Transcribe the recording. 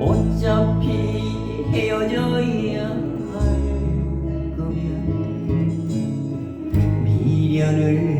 어차피 헤어져야 할 거면 미련을